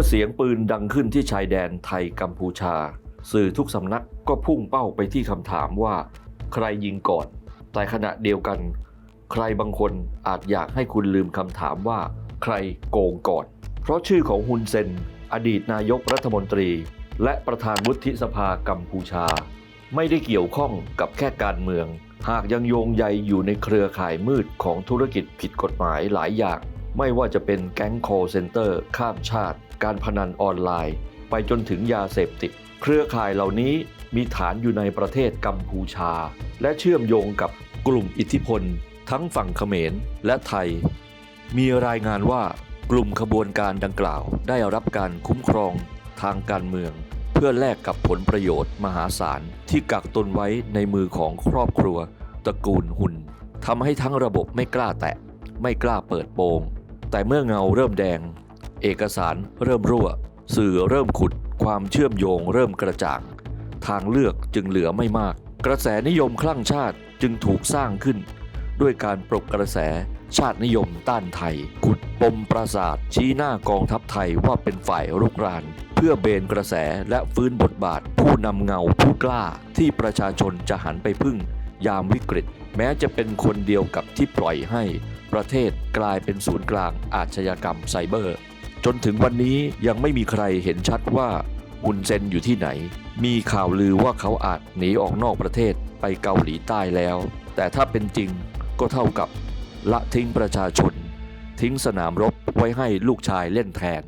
มื่อเสียงปืนดังขึ้นที่ชายแดนไทยกัมพูชา สื่อทุกสำนักก็พุ่งเป้าไปที่คำถามว่า ใครยิงก่อน แต่ขณะเดียวกัน ใครบางคนอาจอยากให้คุณลืมคำถามว่า ใครโกงก่อน เพราะชื่อของฮุนเซน อดีตนายกรัฐมนตรี และประธานวุฒิสภากัมพูชา ไม่ได้เกี่ยวข้องกับแค่การเมือง หากยังโยงใยอยู่ในเครือข่ายมืดของธุรกิจผิดกฎหมายหลายอย่าง ไม่ว่าจะเป็นแก๊ง call center ข้ามชาติ การพนันออนไลน์ ไปจนถึงยาเสพติด เครือข่ายเหล่านี้มีฐานอยู่ในประเทศกัมพูชา และเชื่อมโยงกับกลุ่มอิทธิพล ทั้งฝั่งเขมรและไทย มีรายงานว่ากลุ่มขบวนการดังกล่าวได้รับการคุ้มครองทางการเมืองเพื่อแลกกับผลประโยชน์มหาศาลที่กักตุนไว้ในมือของครอบครัวตระกูลหุ่นทำให้ทั้งระบบไม่กล้าแตะ ไม่กล้าเปิดโปง แต่เมื่อเงาเริ่มแดง เอกสารเริ่มรั่ว สื่อเริ่มขุด ความเชื่อมโยงเริ่มกระจ่าง ทางเลือกจึงเหลือไม่มาก กระแสนิยมคลั่งชาติจึงถูกสร้างขึ้น ด้วยการปลุกกระแสชาตินิยมต้านไทย ขุดปมปราศาสตร์ชี้หน้ากองทัพไทยว่าเป็นฝ่ายรุกราน เพื่อเบนกระแสและฟื้นบทบาท ผู้นำเงาผู้กล้าที่ประชาชนจะหันไปพึ่ง ยามวิกฤต แม้จะเป็นคนเดียวกับที่ปล่อยให้ ประเทศกลายเป็นศูนย์กลางอาชญากรรมไซเบอร์ จนถึงวันนี้ยังไม่มีใครเห็นชัดว่าฮุนเซนอยู่ที่ไหน มีข่าวลือว่าเขาอาจหนีออกนอกประเทศไปเกาหลีใต้แล้ว แต่ถ้าเป็นจริงก็เท่ากับ ละทิ้งประชาชน ทิ้งสนามรบไว้ให้ลูกชายเล่นแทน